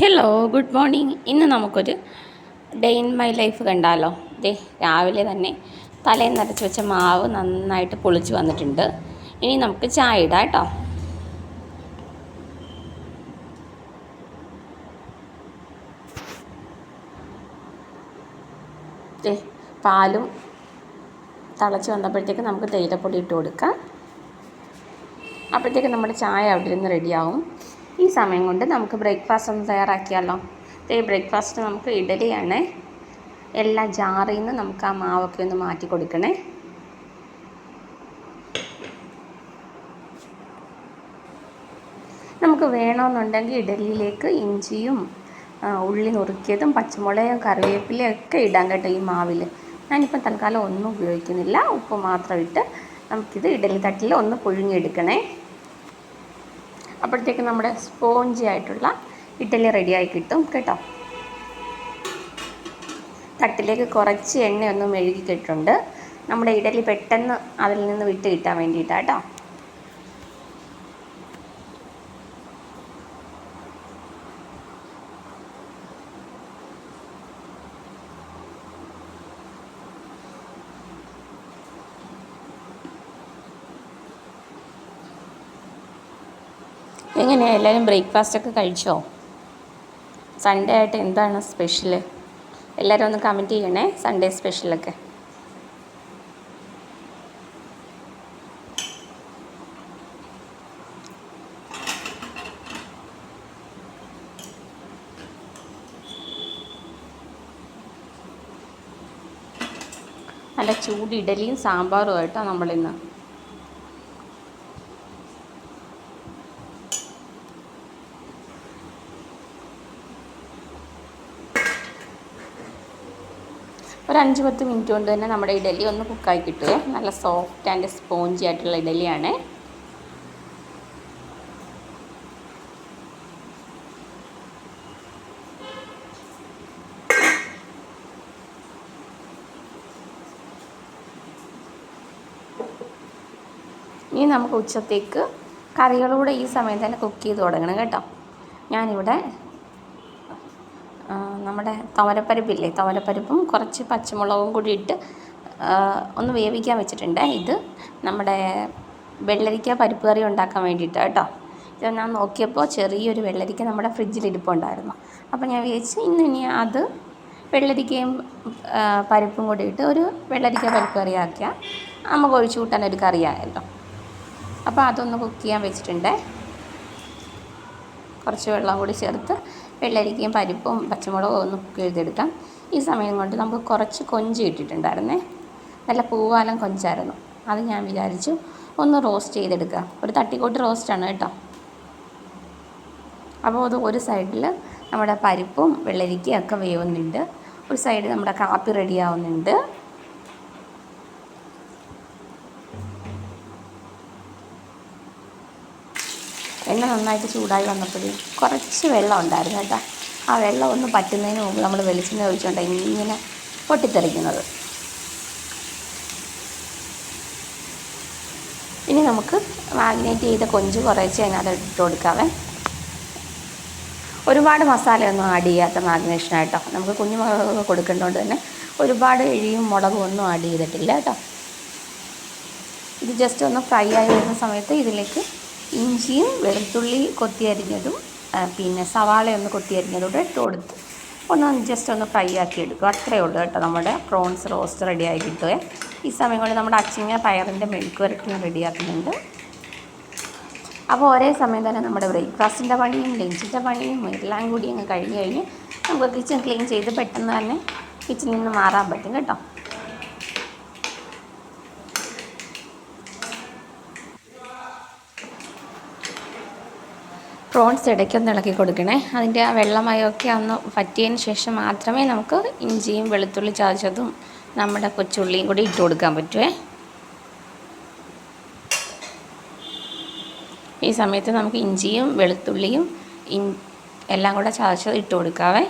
Hello good morning ഇന്ന് നമുക്കൊരു day in my life കണ്ടാലോ? ദേ രാവിലെ തന്നെ തലേ നിറച്ച് വെച്ച മാവ് നന്നായിട്ട് പൊളിച്ച് വന്നിട്ടുണ്ട്. ഇനി നമുക്ക് ചായ ഇടാം കേട്ടോ. ദേ പാലും തിളച്ച് വന്നപ്പോഴത്തേക്ക് നമുക്ക് തേയിലപ്പൊടി ഇട്ട് കൊടുക്കാം. അപ്പോഴത്തേക്ക് നമ്മുടെ ചായ അവിടെ ഇരുന്ന് റെഡിയാവും ഈ സമയം കൊണ്ട് നമുക്ക് ബ്രേക്ക്ഫാസ്റ്റ് ഒന്ന് തയ്യാറാക്കിയാലോ? ഈ ബ്രേക്ക്ഫാസ്റ്റ് നമുക്ക് ഇഡലിയാണ്. എല്ലാ ജാറിൽ നിന്ന് നമുക്ക് ആ മാവൊക്കെ ഒന്ന് മാറ്റി കൊടുക്കണേ. നമുക്ക് വേണമെന്നുണ്ടെങ്കിൽ ഇഡലിയിലേക്ക് ഇഞ്ചിയും ഉള്ളി നുറുക്കിയതും പച്ചമുളകും കറിവേപ്പിലയും ഒക്കെ ഇടാൻ കേട്ടോ ഈ മാവിൽ ഞാനിപ്പം തൽക്കാലം ഒന്നും ഉപയോഗിക്കുന്നില്ല. ഉപ്പ് മാത്രം ഇട്ട് നമുക്കിത് ഇഡലി തട്ടിൽ ഒന്ന് പുഴുങ്ങിയെടുക്കണേ. അപ്പോഴത്തേക്ക് നമ്മുടെ സ്പോഞ്ചി ആയിട്ടുള്ള ഇഡലി റെഡിയായി കിട്ടും കേട്ടോ. തട്ടിലേക്ക് കുറച്ച് എണ്ണയൊന്നും മെഴുകിക്കിട്ടുണ്ട് നമ്മുടെ ഇഡലി പെട്ടെന്ന് അതിൽ നിന്ന് വിട്ട് കിട്ടാൻ വേണ്ടിയിട്ടാണ് കേട്ടോ. എങ്ങനെയാണ് എല്ലാവരും ബ്രേക്ക്ഫാസ്റ്റ് ഒക്കെ കഴിച്ചോ? സൺഡേ ആയിട്ട് എന്താണ് സ്പെഷ്യൽ എല്ലാവരും ഒന്ന് കമന്റ് ചെയ്യണേ സൺഡേ സ്പെഷ്യലൊക്കെ നല്ല ചൂട് ഇഡലിയും സാമ്പാറും ആയിട്ടോ നമ്മളിന്ന്. ഒരു അഞ്ച് പത്ത് മിനിറ്റ് കൊണ്ട് തന്നെ നമ്മുടെ ഇഡലി ഒന്ന് കുക്കായി കിട്ടുമേ നല്ല സോഫ്റ്റ് ആൻഡ് സ്പോഞ്ചി ആയിട്ടുള്ള ഇഡലിയാണ്. ഇനി നമുക്ക് ഉച്ചത്തേക്ക് കറികളൂടെ ഈ സമയം തന്നെ കുക്ക് ചെയ്ത് തുടങ്ങണം കേട്ടോ. ഞാനിവിടെ നമ്മുടെ തുവരപ്പരിപ്പില്ലേ? തുവരപ്പരിപ്പും കുറച്ച് പച്ചമുളകും കൂടി ഇട്ട് ഒന്ന് വേവിക്കാൻ വെച്ചിട്ടുണ്ട്. ഇത് നമ്മുടെ വെള്ളരിക്ക പരിപ്പ് കറി ഉണ്ടാക്കാൻ വേണ്ടിയിട്ട് കേട്ടോ. ഇത് ഞാൻ നോക്കിയപ്പോൾ ചെറിയൊരു വെള്ളരിക്ക നമ്മുടെ ഫ്രിഡ്ജിൽ ഇരിപ്പുണ്ടായിരുന്നു. അപ്പോൾ ഞാൻ വിചാരിച്ചു ഇന്ന് ഇനി അത് വെള്ളരിക്കയും പരിപ്പും കൂടി ഇട്ട് ഒരു വെള്ളരിക്ക പരിപ്പ് കറി ആക്കിയാൽ നമുക്ക് ഒഴിച്ചു കൂട്ടാൻ ഒരു കറിയായല്ലോ അപ്പോൾ അതൊന്ന് കുക്ക് ചെയ്യാൻ വെച്ചിട്ടുണ്ട്. കുറച്ച് വെള്ളം കൂടി ചേർത്ത് വെള്ളരിക്കയും പരിപ്പും പച്ചമുളകും ഒന്ന് കുക്ക് ചെയ്തെടുക്കാം. ഈ സമയം കൊണ്ട് നമുക്ക് കുറച്ച് കൊഞ്ച് ഇട്ടിട്ടുണ്ടായിരുന്നേ. നല്ല പൂവാലം കൊഞ്ചായിരുന്നു. അത് ഞാൻ വിചാരിച്ചു ഒന്ന് റോസ്റ്റ് ചെയ്തെടുക്കുക ഒരു തട്ടിക്കോട്ട് റോസ്റ്റാണ് കേട്ടോ. അപ്പോൾ അത് ഒരു സൈഡിൽ നമ്മുടെ പരിപ്പും വെള്ളരിക്കയും ഒക്കെ വേവുന്നുണ്ട്. ഒരു സൈഡ് നമ്മുടെ കാപ്പി റെഡിയാവുന്നുണ്ട് എണ്ണ നന്നായിട്ട് ചൂടായി വന്നപ്പോഴേ കുറച്ച് വെള്ളം ഉണ്ടായിരുന്നു കേട്ടോ. ആ വെള്ളം ഒന്ന് പറ്റുന്നതിന് മുമ്പ് നമ്മൾ വെളിച്ചെണ്ണ ഒഴിച്ചുകൊണ്ട് ഇങ്ങനെ പൊട്ടിത്തെറിക്കുന്നത്. ഇനി നമുക്ക് മാഗ്നേറ്റ് ചെയ്ത കൊഞ്ച് കുറേശ്ശെ അതിനകത്ത് ഇട്ട് കൊടുക്കാവേ. ഒരുപാട് മസാലയൊന്നും ആഡ് ചെയ്യാത്ത മാഗ്നേഷനായിട്ടോ നമുക്ക് കുഞ്ഞു മുളകൊക്കെ കൊടുക്കേണ്ടതുകൊണ്ട് തന്നെ ഒരുപാട് എഴിയും മുളകും ഒന്നും ആഡ് ചെയ്തിട്ടില്ല കേട്ടോ. ഇത് ജസ്റ്റ് ഒന്ന് ഫ്രൈ ആയി വരുന്ന സമയത്ത് ഇതിലേക്ക് ഇഞ്ചിയും വെളുത്തുള്ളി കൊത്തിയരിഞ്ഞതും അരിഞ്ഞതും പിന്നെ സവാള ഒന്ന് കൊത്തിയരിഞ്ഞതും കൂടെ ഇട്ട് കൊടുത്ത് ഒന്ന് ജസ്റ്റ് ഒന്ന് ഫ്രൈ ആക്കി എടുക്കുക. അത്രയേ ഉള്ളൂ കേട്ടോ നമ്മുടെ പ്രോൺസ് റോസ്റ്റ് റെഡി ആയി ഈ സമയം കൊണ്ട് നമ്മുടെ അച്ചിങ്ങ പയറിന്റെ മെഴുക്ക് വരട്ടി റെഡിയാക്കുന്നുണ്ട് അപ്പോൾ ഒരേ സമയം തന്നെ നമ്മുടെ ബ്രേക്ക്ഫാസ്റ്റിന്റെ പണിയും ലഞ്ചിന്റെ പണിയും എല്ലാം കൂടി അങ്ങ് കഴിഞ്ഞ് കഴിഞ്ഞ് നമുക്ക് കിച്ചൺ ക്ലീൻ ചെയ്ത് പെട്ടെന്ന് തന്നെ കിച്ചണിൽ നിന്ന് മാറാൻ പറ്റും കേട്ടോ. പ്രോൺസ് ഇടയ്ക്കൊന്ന് ഇളക്കി കൊടുക്കണേ. അതിന്റെ ആ വെള്ളമയമൊക്കെ ഒന്ന് പറ്റിയതിന് ശേഷം മാത്രമേ നമുക്ക് ഇഞ്ചിയും വെളുത്തുള്ളി ചതച്ചതും നമ്മുടെ കൊച്ചുള്ളിയും കൂടി ഇട്ട് കൊടുക്കാൻ പറ്റുമേ ഈ സമയത്ത് നമുക്ക് ഇഞ്ചിയും വെളുത്തുള്ളിയും എല്ലാം കൂടെ ചതച്ചത് ഇട്ട് കൊടുക്കാവേ.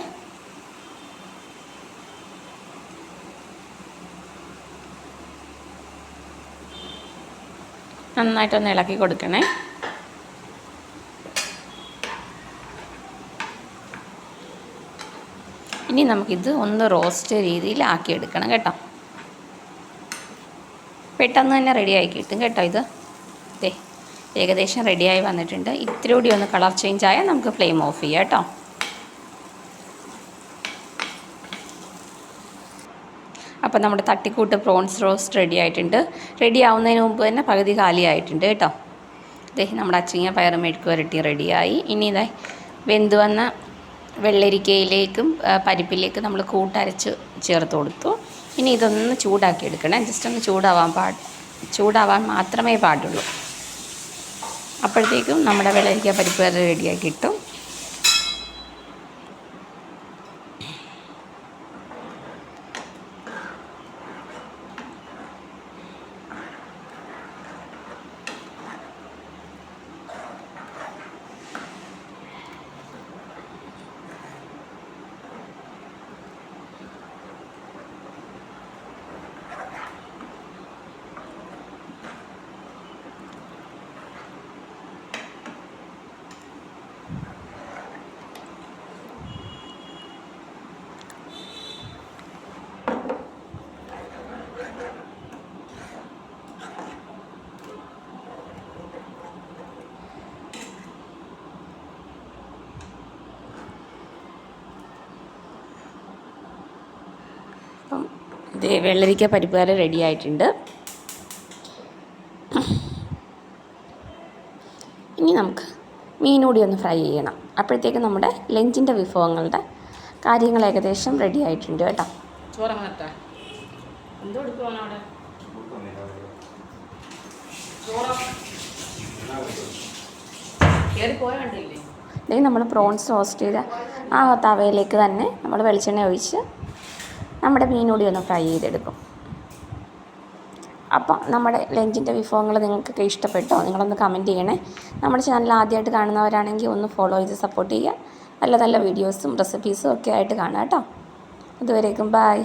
നന്നായിട്ടൊന്ന് ഇളക്കി കൊടുക്കണേ. ഇനി നമുക്കിത് ഒന്ന് റോസ്റ്റ് രീതിയിൽ ആക്കിയെടുക്കണം കേട്ടോ. പെട്ടെന്ന് തന്നെ റെഡിയായി കിട്ടും കേട്ടോ ഇത്. ദേ ഏകദേശം റെഡിയായി വന്നിട്ടുണ്ട്. ഇത്തിരി കൂടി ഒന്ന് കളർ ചേഞ്ച് ആയാൽ നമുക്ക് ഫ്ലെയിം ഓഫ് ചെയ്യാം കേട്ടോ. അപ്പോൾ നമ്മുടെ തട്ടിക്കൂട്ട് പ്രോൺസ് റോസ്റ്റ് റെഡി ആയിട്ടുണ്ട്. റെഡി ആവുന്നതിന് മുമ്പ് തന്നെ പകുതി കാലിയായിട്ടുണ്ട് കേട്ടോ. ദേ നമ്മുടെ അച്ചിങ്ങ പയർ മെഴുക്ക് വരട്ടി റെഡിയായി ഇനി ഇതായി വെന്ത് വന്ന വെള്ളരിക്കയിലേക്കും പരിപ്പിലേക്കും നമ്മൾ കൂട്ടരച്ച് ചേർത്ത് കൊടുത്തു. ഇനി ഇതൊന്ന് ചൂടാക്കി എടുക്കണം. ജസ്റ്റ് ഒന്ന് ചൂടാവാൻ പാട് ചൂടാവാൻ മാത്രമേ പാടുള്ളൂ. അപ്പോഴത്തേക്കും നമ്മുടെ വെള്ളരിക്ക പരിപ്പ് റെഡിയാക്കി കിട്ടും ഇത് വെള്ളരിക്ക പരിപ്പ് കറി റെഡി ആയിട്ടുണ്ട്. ഇനി നമുക്ക് മീനൂടി ഒന്ന് ഫ്രൈ ചെയ്യണം. അപ്പോഴത്തേക്ക് നമ്മുടെ ലഞ്ചിന്റെ വിഭവങ്ങളുടെ കാര്യങ്ങൾ ഏകദേശം റെഡി ആയിട്ടുണ്ട് കേട്ടോ. ഇല്ലെങ്കിൽ നമ്മൾ പ്രോൺസ് റോസ്റ്റ് ചെയ്ത ആ തവയിലേക്ക് തന്നെ നമ്മൾ വെളിച്ചെണ്ണ ഒഴിച്ച് നമ്മുടെ മീനൂടി ഒന്ന് ഫ്രൈ ചെയ്തെടുക്കും. അപ്പം നമ്മുടെ ലഞ്ചിന്റെ വിഭവങ്ങൾ നിങ്ങൾക്കൊക്കെ ഇഷ്ടപ്പെട്ടോ? നിങ്ങളൊന്ന് കമന്റ് ചെയ്യണേ. നമ്മുടെ ചാനൽ ആദ്യമായിട്ട് കാണുന്നവരാണെങ്കിൽ ഒന്ന് ഫോളോ ചെയ്ത് സപ്പോർട്ട് ചെയ്യുക. നല്ല നല്ല വീഡിയോസും റെസിപ്പീസും ഒക്കെ ആയിട്ട് കാണാം കേട്ടോ. അതുവരേക്കും ബായ്